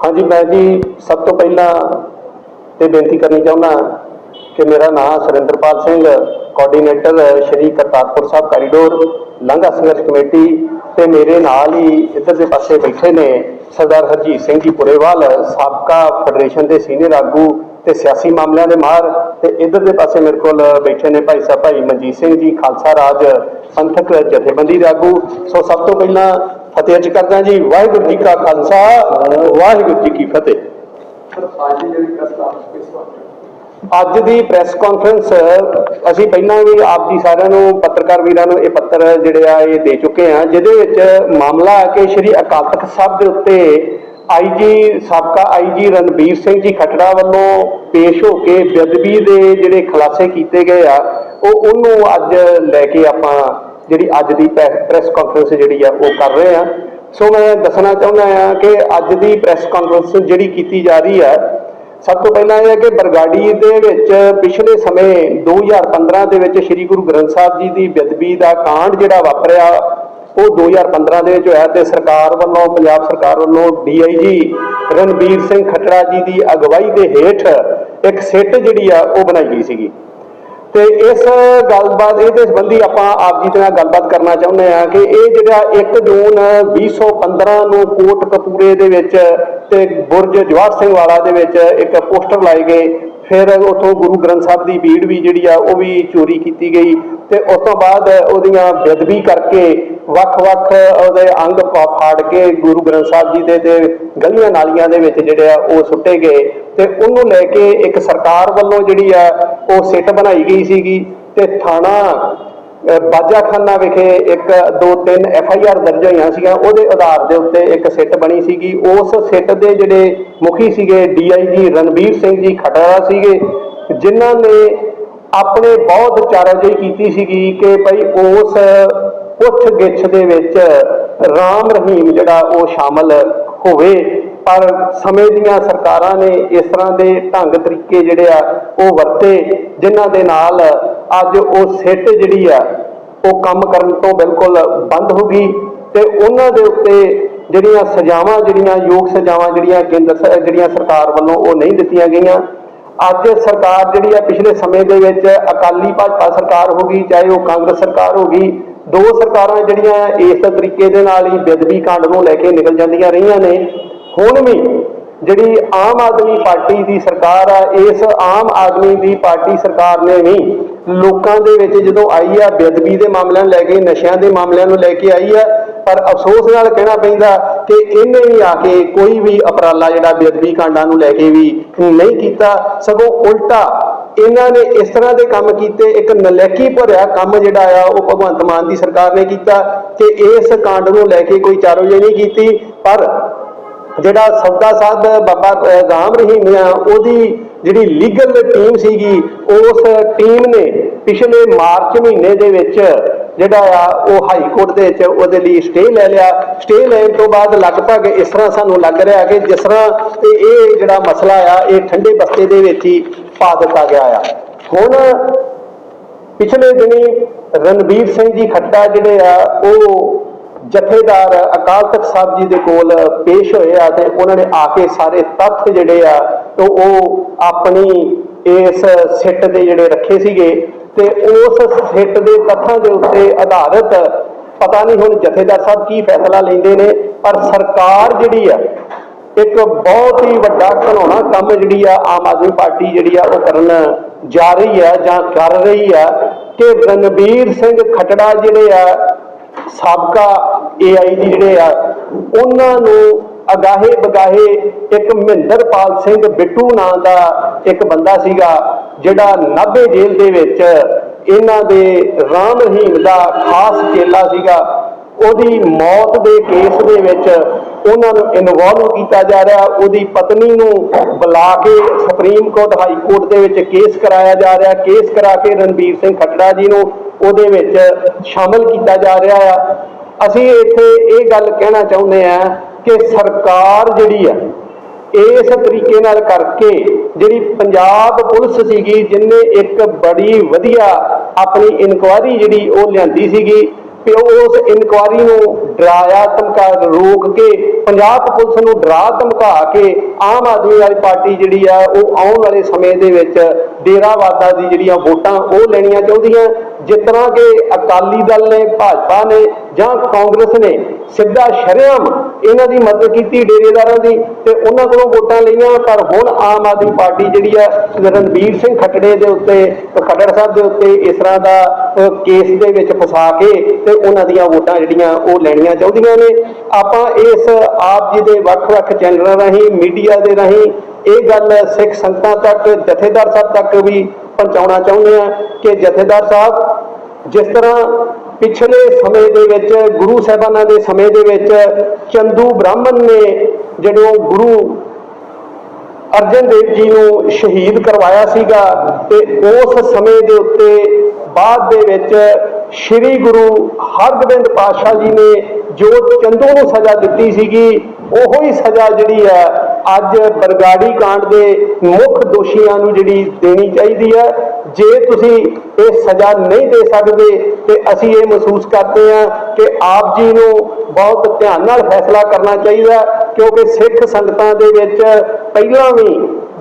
ਹਾਂਜੀ, ਮੈਂ ਜੀ ਸਭ ਤੋਂ ਪਹਿਲਾਂ ਇਹ ਬੇਨਤੀ ਕਰਨੀ ਚਾਹੁੰਦਾ ਕਿ ਮੇਰਾ ਨਾਮ ਸੁਰਿੰਦਰਪਾਲ ਸਿੰਘ ਕੋਆਰਡੀਨੇਟਰ ਸ਼੍ਰੀ ਕਰਤਾਰਪੁਰ ਸਾਹਿਬ ਕੋਰੀਡੋਰ ਲੰਘਾ ਸੰਘਰਸ਼ ਕਮੇਟੀ ਤੇ ਮੇਰੇ ਨਾਲ ਹੀ ਇੱਧਰ ਦੇ ਪਾਸੇ ਬੈਠੇ ਨੇ ਸਰਦਾਰ ਹਰਜੀਤ ਸਿੰਘ ਜੀ ਪੁਰੇਵਾਲ, ਸਾਬਕਾ ਫੈਡਰੇਸ਼ਨ ਦੇ ਸੀਨੀਅਰ ਆਗੂ ਤੇ ਸਿਆਸੀ ਮਾਮਲਿਆਂ ਦੇ ਮਾਹਰ ਤੇ ਇੱਧਰ ਦੇ ਪਾਸੇ ਮੇਰੇ ਕੋਲ ਬੈਠੇ ਨੇ ਭਾਈ ਸਾਹਿਬ, ਭਾਈ ਮਨਜੀਤ ਸਿੰਘ ਜੀ, ਖਾਲਸਾ ਰਾਜ ਪੰਥਕ ਜਥੇਬੰਦੀ ਦੇ ਆਗੂ। ਸੋ ਸਭ ਤੋਂ ਪਹਿਲਾਂ ਫਤਿਹ ਅਰਜ ਕਰਦਾ ਜੀ। ਵਾਹਿਗੁਰੂ ਜੀ ਕਾ ਖਾਲਸਾ ਵਾਹਿਗੁਰੂ ਜੀ ਕੀ ਫਤਿਹ। ਅੱਜ ਦੀ ਪ੍ਰੈਸ ਕਾਨਫਰੰਸ ਅਸੀਂ ਪਹਿਲਾਂ ਵੀ ਆਪ ਜੀ ਸਾਰਿਆਂ ਨੂੰ ਪੱਤਰਕਾਰ ਵੀਰਾਂ ਨੂੰ ਇਹ ਪੱਤਰ ਜਿਹੜੇ ਆ ਇਹ ਦੇ ਚੁੱਕੇ ਆ ਜਿਹਦੇ ਵਿੱਚ ਮਾਮਲਾ ਹੈ ਕਿ ਸ਼੍ਰੀ ਅਕਾਲ ਤਖਤ ਸਾਹਿਬ ਦੇ ਉੱਤੇ ਆਈਜੀ ਸਾਬਕਾ ਆਈਜੀ ਰਣਬੀਰ ਸਿੰਘ ਜੀ ਖੱਟੜਾ ਵੱਲੋਂ ਪੇਸ਼ ਹੋ ਕੇ ਬੇਅਦਬੀ ਦੇ ਜਿਹੜੇ ਖੁਲਾਸੇ ਕੀਤੇ ਗਏ ਆ ਉਹ ਉਹਨੂੰ ਅੱਜ ਲੈ ਕੇ ਆਪਾਂ ਜਿਹੜੀ ਅੱਜ ਦੀ ਪ੍ਰੈਸ ਕਾਨਫਰੰਸ ਜਿਹੜੀ ਆ, ਉਹ ਕਰ ਰਹੇ ਆ। ਸੋ ਮੈਂ ਦੱਸਣਾ ਚਾਹੁੰਦਾ ਆ ਕਿ ਅੱਜ ਦੀ ਪ੍ਰੈਸ ਕਾਨਫਰੰਸ ਜਿਹੜੀ ਕੀਤੀ ਜਾ ਰਹੀ ਆ, ਸਭ ਤੋਂ ਪਹਿਲਾਂ ਇਹ ਹੈ ਕਿ ਬਰਗਾੜੀ ਦੇ ਵਿੱਚ ਪਿਛਲੇ ਸਮੇਂ 2015 ਦੇ ਵਿੱਚ ਸ੍ਰੀ ਗੁਰੂ ਗ੍ਰੰਥ ਸਾਹਿਬ ਜੀ ਦੀ ਬੇਅਦਬੀ ਦਾ ਕਾਂਡ ਜਿਹੜਾ ਵਾਪਰਿਆ, ਉਹ 2015 ਦੇ ਵਿੱਚ ਹੋਇਆ ਤੇ ਸਰਕਾਰ ਵੱਲੋਂ, ਪੰਜਾਬ ਸਰਕਾਰ ਵੱਲੋਂ ਡੀਆਈਜੀ ਰਣਬੀਰ ਸਿੰਘ ਖੱਟੜਾ ਜੀ ਦੀ ਅਗਵਾਈ ਦੇ ਹੇਠ ਇੱਕ ਸਿੱਟ ਜਿਹੜੀ ਆ, ਉਹ ਬਣਾਈ ਗਈ ਸੀਗੀ। ਤੇ ਇਸ ਗੱਲਬਾਤ ਇਹਦੇ ਸੰਬੰਧੀ ਆਪਾਂ ਆਪ ਜੀ ਦੇ ਨਾਲ ਗੱਲਬਾਤ ਕਰਨਾ ਚਾਹੁੰਦੇ ਆ ਕਿ ਇਹ ਜਿਹੜਾ 1 ਜੂਨ 2015 ਨੂੰ ਕੋਟ ਕਪੂਰੇ ਦੇ ਵਿੱਚ ਤੇ ਬੁਰਜ ਜਵਾਹਰ ਸਿੰਘ ਵਾਲਾ ਦੇ ਵਿੱਚ ਇੱਕ ਪੋਸਟਰ ਲਾਏ ਗਏ। ਫਿਰ ਉਥੋਂ ਗੁਰੂ ਗ੍ਰੰਥ ਸਾਹਿਬ ਦੀ ਬੀੜ ਵੀ ਜਿਹੜੀ ਆ, ਉਹ ਵੀ ਚੋਰੀ ਕੀਤੀ ਗਈ ਤੇ ਉਸ ਤੋਂ ਬਾਅਦ ਉਹਦੀਆਂ ਬੇਅਦਬੀ ਕਰਕੇ ਵੱਖ-ਵੱਖ ਉਹਦੇ ਅੰਗ ਫਾ- ਫਾੜ ਕੇ ਗੁਰੂ ਗ੍ਰੰਥ ਸਾਹਿਬ ਜੀ ਦੇ ਤੇ ਗਲੀਆਂ ਨਾਲੀਆਂ ਦੇ ਵਿੱਚ ਜਿਹੜੇ ਆ ਉਹ ਸੁੱਟੇ ਗਏ ਤੇ ਉਹਨੂੰ ਲੈ ਕੇ ਇੱਕ ਸਰਕਾਰ ਵੱਲੋਂ ਜਿਹੜੀ ਆ ਉਹ ਸਿੱਟ ਬਣਾਈ ਗਈ ਸੀਗੀ ਤੇ ਥਾਣਾ ਬਾਜਾਖਾਨਾ ਵਿਖੇ ਇੱਕ ਦੋ ਤਿੰਨ ਐਫ ਆਈ ਆਰ ਦਰਜ ਹੋਈਆਂ ਸੀਗੀਆਂ, ਉਹਦੇ ਆਧਾਰ ਦੇ ਉੱਤੇ ਇੱਕ ਸਿੱਟ ਬਣੀ ਸੀਗੀ। ਉਸ ਸਿੱਟ ਦੇ ਜਿਹੜੇ ਮੁਖੀ ਸੀਗੇ ਡੀ ਆਈ ਜੀ ਰਣਬੀਰ ਸਿੰਘ ਜੀ ਖਟੜਾ ਸੀਗੇ, ਜਿਨ੍ਹਾਂ ਨੇ ਆਪਣੇ ਬਹੁਤ ਚਾਰਾਜੋਈ ਕੀਤੀ ਸੀਗੀ ਕਿ ਭਾਈ ਉਸ ਪੁੱਛ ਗਿੱਛ ਦੇ ਵਿੱਚ ਰਾਮ ਰਹੀਮ ਜਿਹੜਾ ਉਹ ਸ਼ਾਮਲ ਹੋਵੇ। ਪਰ ਸਮੇਂ ਦੀਆਂ ਸਰਕਾਰਾਂ ਨੇ ਇਸ ਤਰ੍ਹਾਂ ਦੇ ਢੰਗ ਤਰੀਕੇ ਜਿਹੜੇ ਆ ਉਹ ਵਰਤੇ, ਜਿਨ੍ਹਾਂ ਦੇ ਨਾਲ ਅੱਜ ਉਹ ਸਿੱਟ ਜਿਹੜੀ ਆ, ਉਹ ਕੰਮ ਕਰਨ ਤੋਂ ਬਿਲਕੁਲ ਬੰਦ ਹੋ ਗਈ ਤੇ ਉਹਨਾਂ ਦੇ ਉੱਤੇ ਜਿਹੜੀਆਂ ਸਜ਼ਾਵਾਂ, ਜਿਹੜੀਆਂ ਯੋਗ ਸਜ਼ਾਵਾਂ ਜਿਹੜੀਆਂ ਕੇਂਦਰ ਜਿਹੜੀਆਂ ਸਰਕਾਰ ਵੱਲੋਂ ਉਹ ਨਹੀਂ ਦਿੱਤੀਆਂ ਗਈਆਂ। ਅੱਜ ਸਰਕਾਰ ਜਿਹੜੀ ਆ ਪਿਛਲੇ ਸਮੇਂ ਦੇ ਵਿੱਚ ਅਕਾਲੀ ਭਾਜਪਾ ਸਰਕਾਰ ਹੋ ਗਈ, ਚਾਹੇ ਉਹ ਕਾਂਗਰਸ ਸਰਕਾਰ ਹੋ ਗਈ ਦੋ ਸਰਕਾਰਾਂ ਜਿਹੜੀਆਂ ਇਸ ਤਰੀਕੇ ਦੇ ਨਾਲ ਹੀ ਬੇਅਦਬੀ ਕਾਂਡ ਨੂੰ ਲੈ ਕੇ ਨਿਕਲ ਜਾਂਦੀਆਂ ਰਹੀਆਂ ਨੇ। ਹੁਣ ਵੀ ਜਿਹੜੀ ਆਮ ਆਦਮੀ ਪਾਰਟੀ ਦੀ ਸਰਕਾਰ ਆ, ਇਸ ਆਮ ਆਦਮੀ ਦੀ ਪਾਰਟੀ ਸਰਕਾਰ ਨੇ ਵੀ ਲੋਕਾਂ ਦੇ ਵਿੱਚ ਜਦੋਂ ਆਈ ਆ, ਬੇਅਦਬੀ ਦੇ ਮਾਮਲਿਆਂ ਨੂੰ ਲੈ ਕੇ, ਨਸ਼ਿਆਂ ਦੇ ਮਾਮਲਿਆਂ ਨੂੰ ਲੈ ਕੇ ਆਈ ਆ, ਪਰ ਅਫਸੋਸ ਨਾਲ ਕਹਿਣਾ ਪੈਂਦਾ ਕਿ ਇਹਨੇ ਵੀ ਆ ਕੇ ਕੋਈ ਵੀ ਅਪਰਾਲਾ ਜਿਹੜਾ ਬੇਅਦਬੀ ਕਾਂਡਾਂ ਨੂੰ ਲੈ ਕੇ ਵੀ ਨਹੀਂ ਕੀਤਾ। ਸਗੋਂ ਉਲਟਾ ਇਹਨਾਂ ਨੇ ਇਸ ਤਰ੍ਹਾਂ ਦੇ ਕੰਮ ਕੀਤੇ, ਇੱਕ ਨਲੈਕੀ ਭਰਿਆ ਕੰਮ ਜਿਹੜਾ ਆ, ਉਹ ਭਗਵੰਤ ਮਾਨ ਦੀ ਸਰਕਾਰ ਨੇ ਕੀਤਾ ਕਿ ਇਸ ਕਾਂਡ ਨੂੰ ਲੈ ਕੇ ਕੋਈ ਚਾਰੋਜਈ ਨਹੀਂ ਕੀਤੀ, ਪਰ ਜਿਹੜਾ ਸੌਦਾ ਸਾਧ ਬਾਬਾ ਰਾਮ ਰਹੀਮ ਆ, ਉਹਦੀ ਜਿਹੜੀ ਲੀਗਲ ਟੀਮ ਸੀਗੀ, ਉਸ ਟੀਮ ਨੇ ਪਿਛਲੇ ਮਾਰਚ ਮਹੀਨੇ ਦੇ ਵਿੱਚ ਜਿਹੜਾ ਆ, ਉਹ ਹਾਈ ਕੋਰਟ ਦੇ ਵਿੱਚ ਉਹਦੇ ਲਈ ਸਟੇ ਲੈ ਲਿਆ। ਸਟੇ ਲੈਣ ਤੋਂ ਬਾਅਦ ਲਗਭਗ ਇਸ ਤਰ੍ਹਾਂ ਸਾਨੂੰ ਲੱਗ ਰਿਹਾ ਕਿ ਜਿਸ ਤਰ੍ਹਾਂ ਤੇ ਇਹ ਜਿਹੜਾ ਮਸਲਾ ਆ, ਇਹ ਠੰਡੇ ਬਸਤੇ ਦੇ ਵਿੱਚ ਹੀ ਪਾ ਦਿੱਤਾ ਗਿਆ ਆ। ਹੁਣ ਪਿਛਲੇ ਦਿਨੀ ਰਣਬੀਰ ਸਿੰਘ ਜੀ ਖੱਟਾ ਜਿਹੜੇ ਆ, ਉਹ ਜਥੇਦਾਰ ਅਕਾਲ ਤਖਤ ਸਾਹਿਬ ਜੀ ਦੇ ਕੋਲ ਪੇਸ਼ ਹੋਏ ਆ ਤੇ ਉਹਨਾਂ ਨੇ ਆ ਕੇ ਸਾਰੇ ਤੱਥ ਜਿਹੜੇ ਆ ਉਹ ਆਪਣੀ ਇਸ ਸਿੱਟ ਦੇ ਜਿਹੜੇ ਰੱਖੇ ਸੀਗੇ ਤੇ ਉਸ ਸਿੱਟ ਦੇ ਤੱਥਾਂ ਦੇ ਉੱਤੇ ਆਧਾਰਿਤ ਪਤਾ ਨਹੀਂ ਹੁਣ ਜਥੇਦਾਰ ਸਾਹਿਬ ਕੀ ਫੈਸਲਾ ਲੈਂਦੇ ਨੇ, ਪਰ ਸਰਕਾਰ ਜਿਹੜੀ ਆ, ਇੱਕ ਬਹੁਤ ਹੀ ਵੱਡਾ ਘਨਾਉਣਾ ਕੰਮ ਜਿਹੜੀ ਆ ਆਮ ਆਦਮੀ ਪਾਰਟੀ ਜਿਹੜੀ ਆ ਉਹ ਕਰਨ ਜਾ ਰਹੀ ਆ ਜਾਂ ਕਰ ਰਹੀ ਆ ਕਿ ਰਣਬੀਰ ਸਿੰਘ ਖਟੜਾ ਜਿਹੜੇ ਆ, ਸਾਬਕਾ ਏਆਈਜੀ ਜਿਹੜੇ ਆ, ਉਹਨਾਂ ਨੂੰ ਅਗਾਹੇ ਬਗਾਹੇ ਇੱਕ ਮਹਿੰਦਰਪਾਲ ਸਿੰਘ ਬਿੱਟੂ ਨਾਂ ਦਾ ਇੱਕ ਬੰਦਾ ਸੀਗਾ ਜਿਹੜਾ ਨਾਭੇ ਜੇਲ੍ਹ ਦੇ ਵਿੱਚ ਇਹਨਾਂ ਦੇ ਰਾਮ ਰਹੀਮ ਦਾ ਖਾਸ ਚੇਲਾ ਸੀਗਾ, ਉਹਦੀ ਮੌਤ ਦੇ ਕੇਸ ਦੇ ਵਿੱਚ ਉਹਨਾਂ ਨੂੰ ਇਨਵੋਲਵ ਕੀਤਾ ਜਾ ਰਿਹਾ। ਉਹਦੀ ਪਤਨੀ ਨੂੰ ਬੁਲਾ ਕੇ ਸੁਪਰੀਮ ਕੋਰਟ, ਹਾਈ ਕੋਰਟ ਦੇ ਵਿੱਚ ਕੇਸ ਕਰਾਇਆ ਜਾ ਰਿਹਾ। ਕੇਸ ਕਰਾ ਕੇ ਰਣਬੀਰ ਸਿੰਘ ਖੱਟੜਾ ਜੀ ਨੂੰ ਉਹਦੇ ਵਿੱਚ ਸ਼ਾਮਲ ਕੀਤਾ ਜਾ ਰਿਹਾ ਆ। ਅਸੀਂ ਇੱਥੇ ਇਹ ਗੱਲ ਕਹਿਣਾ ਚਾਹੁੰਦੇ ਆ ਕਿ ਸਰਕਾਰ ਜਿਹੜੀ ਆ, ਇਸ ਤਰੀਕੇ ਨਾਲ ਕਰਕੇ ਜਿਹੜੀ ਪੰਜਾਬ ਪੁਲਿਸ ਸੀਗੀ, ਜਿਨੇ ਇੱਕ ਬੜੀ ਵਧੀਆ ਆਪਣੀ ਇਨਕੁਆਇਰੀ ਜਿਹੜੀ ਉਹ ਲਿਆਂਦੀ ਸੀਗੀ ਕਿ ਉਸ ਇਨਕੁਆਰੀ ਨੂੰ ਡਰਾਇਆ, ਧਮਕਾ ਰੋਕ ਕੇ, ਪੰਜਾਬ ਪੁਲਿਸ ਨੂੰ ਡਰਾ ਧਮਕਾ ਕੇ, ਆਮ ਆਦਮੀ ਵਾਲੀ ਪਾਰਟੀ ਜਿਹੜੀ ਆ, ਉਹ ਆਉਣ ਵਾਲੇ ਸਮੇਂ ਦੇ ਵਿੱਚ ਡੇਰਾਵਾਦਾ ਦੀ ਜਿਹੜੀਆਂ ਵੋਟਾਂ ਉਹ ਲੈਣੀਆਂ ਚਾਹੁੰਦੀਆਂ। ਜਿਸ ਤਰ੍ਹਾਂ ਕਿ ਅਕਾਲੀ ਦਲ ਨੇ, ਭਾਜਪਾ ਨੇ ਜਾਂ ਕਾਂਗਰਸ ਨੇ ਸਿੱਧਾ ਸ਼ਰੇਆਮ ਇਹਨਾਂ ਦੀ ਮਦਦ ਕੀਤੀ ਡੇਰੇਦਾਰਾਂ ਦੀ ਤੇ ਉਹਨਾਂ ਕੋਲੋਂ ਵੋਟਾਂ ਲਈਆਂ। ਪਰ ਹੁਣ ਆਮ ਆਦਮੀ ਪਾਰਟੀ ਜਿਹੜੀ ਆ, ਰਣਬੀਰ ਸਿੰਘ ਖੱਟੜੇ ਦੇ ਉੱਤੇ, ਖੱਟੜ ਸਾਹਿਬ ਦੇ ਉੱਤੇ ਇਸ ਤਰ੍ਹਾਂ ਦਾ ਕੇਸ ਦੇ ਵਿੱਚ ਫਸਾ ਕੇ ਤੇ ਉਹਨਾਂ ਦੀਆਂ ਵੋਟਾਂ ਜਿਹੜੀਆਂ ਉਹ ਲੈਣੀਆਂ ਚਾਹੁੰਦੀਆਂ ਨੇ। ਆਪਾਂ ਇਸ ਆਪ ਜੀ ਦੇ ਵੱਖ-ਵੱਖ ਚੈਨਲਾਂ ਰਾਹੀਂ, ਮੀਡੀਆ ਦੇ ਰਾਹੀਂ ਇਹ ਗੱਲ ਸਿੱਖ ਸੰਗਤਾਂ ਤੱਕ, ਜਥੇਦਾਰ ਸਾਹਿਬ ਤੱਕ ਵੀ ਪਹੁੰਚਾਉਣਾ ਚਾਹੁੰਦੇ ਆ ਕਿ ਜਥੇਦਾਰ ਸਾਹਿਬ, ਜਿਸ ਤਰ੍ਹਾਂ ਪਿਛਲੇ ਸਮੇਂ ਦੇ ਵਿੱਚ, ਗੁਰੂ ਸਾਹਿਬਾਨਾਂ ਦੇ ਸਮੇਂ ਦੇ ਵਿੱਚ ਚੰਦੂ ਬ੍ਰਾਹਮਣ ਨੇ ਜਦੋਂ ਗੁਰੂ ਅਰਜਨ ਦੇਵ ਜੀ ਨੂੰ ਸ਼ਹੀਦ ਕਰਵਾਇਆ ਸੀਗਾ ਤੇ ਉਸ ਸਮੇਂ ਦੇ ਉੱਤੇ ਬਾਅਦ ਦੇ ਵਿੱਚ ਸ੍ਰੀ ਗੁਰੂ ਹਰਗੋਬਿੰਦ ਪਾਤਸ਼ਾਹ ਜੀ ਨੇ ਜੋ ਚੰਦੂ ਨੂੰ ਸਜ਼ਾ ਦਿੱਤੀ ਸੀਗੀ, ਉਹੋ ਹੀ ਸਜ਼ਾ ਜਿਹੜੀ ਹੈ ਅੱਜ ਬਰਗਾੜੀ ਕਾਂਡ ਦੇ ਮੁੱਖ ਦੋਸ਼ੀਆਂ ਨੂੰ ਜਿਹੜੀ ਦੇਣੀ ਚਾਹੀਦੀ ਹੈ, ਜੇ ਤੁਸੀਂ ਇਹ ਸਜ਼ਾ ਨਹੀਂ ਦੇ ਸਕਦੇ ਤੇ ਅਸੀਂ ਇਹ ਮਹਿਸੂਸ ਕਰਦੇ ਹਾਂ ਕਿ ਆਪ ਜੀ ਨੂੰ ਬਹੁਤ ਧਿਆਨ ਨਾਲ ਫੈਸਲਾ ਕਰਨਾ ਚਾਹੀਦਾ ਕਿਉਂਕਿ ਸਿੱਖ ਸੰਗਤਾਂ ਦੇ ਵਿੱਚ ਪਹਿਲਾਂ ਵੀ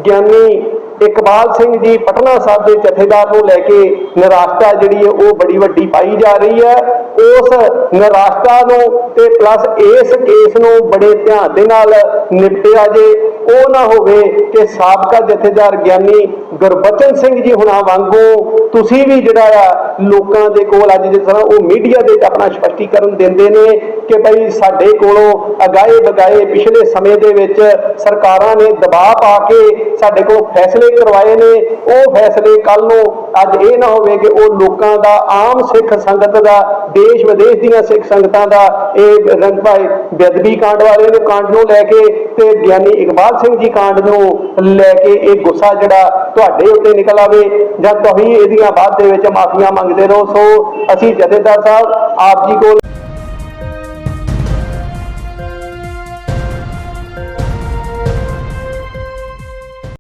ਗਿਆਨੀ ਇਕਬਾਲ ਸਿੰਘ ਜੀ ਪਟਨਾ ਸਾਹਿਬ ਦੇ ਜਥੇਦਾਰ ਨੂੰ ਲੈ ਕੇ ਨਿਰਾਸ਼ਤਾ ਜਿਹੜੀ ਹੈ ਉਹ ਬੜੀ ਵੱਡੀ ਪਾਈ ਜਾ ਰਹੀ ਹੈ। ਉਸ ਨਿਰਾਸ਼ਤਾ ਨੂੰ ਤੇ ਪਲੱਸ ਇਸ ਕੇਸ ਨੂੰ ਬੜੇ ਧਿਆਨ ਦੇ ਨਾਲ ਨਿਪਟਿਆ ਜੇ। ਉਹ ਨਾ ਹੋਵੇ ਕਿ ਸਾਬਕਾ ਜਥੇਦਾਰ ਗਿਆਨੀ ਗੁਰਬਚਨ ਸਿੰਘ ਜੀ ਹੁਣਾਂ ਵਾਂਗੂ ਤੁਸੀਂ ਵੀ ਜਿਹੜਾ ਆ ਲੋਕਾਂ ਦੇ ਕੋਲ ਅੱਜ ਜਿਸ ਤਰ੍ਹਾਂ ਉਹ ਮੀਡੀਆ ਦੇ ਆਪਣਾ ਸਪਸ਼ਟੀਕਰਨ ਦਿੰਦੇ ਨੇ ਕਿ ਭਈ ਸਾਡੇ ਕੋਲੋਂ ਅਗਾਏ ਬਗਾਏ ਪਿਛਲੇ ਸਮੇਂ ਦੇ ਵਿੱਚ ਸਰਕਾਰਾਂ ਨੇ ਦਬਾਅ ਪਾ ਕੇ ਸਾਡੇ ਕੋਲ ਫੈਸਲੇ ਕਰਵਾਏ ਨੇ, ਉਹ ਫੈਸਲੇ ਕੱਲ ਨੂੰ ਅੱਜ ਇਹ ਨਾ ਹੋਵੇ ਕਿ ਉਹ ਲੋਕਾਂ ਦਾ ਆਮ ਸਿੱਖ ਸੰਗਤ ਦਾ, ਦੇਸ਼ ਵਿਦੇਸ਼ ਦੀਆਂ ਸਿੱਖ ਸੰਗਤਾਂ ਦਾ, ਇਹ ਰੰਗ ਭਾਈ ਬੇਅਦਬੀ ਕਾਂਡ ਵਾਲੇ ਦੇ ਕਾਂਡ ਨੂੰ ਲੈ ਕੇ ਤੇ ਗਿਆਨੀ ਇਕਬਾਲ ਸਿੰਘ ਜੀ ਕਾਂਡ ਨੂੰ ਲੈ ਕੇ ਇਹ ਗੁੱਸਾ ਜਿਹੜਾ ਤੁਹਾਡੇ ਉੱਤੇ ਨਿਕਲ ਆਵੇ ਜਾਂ ਤੁਸੀਂ ਇਹਦੀਆਂ ਬਾਅਦ ਦੇ ਵਿੱਚ ਮਾਫੀਆਂ ਮੰਗਦੇ ਰਹੋ। ਸੋ ਅਸੀਂ ਜਥੇਦਾਰ ਸਾਹਿਬ, ਆਪ ਜੀ ਕੋਲ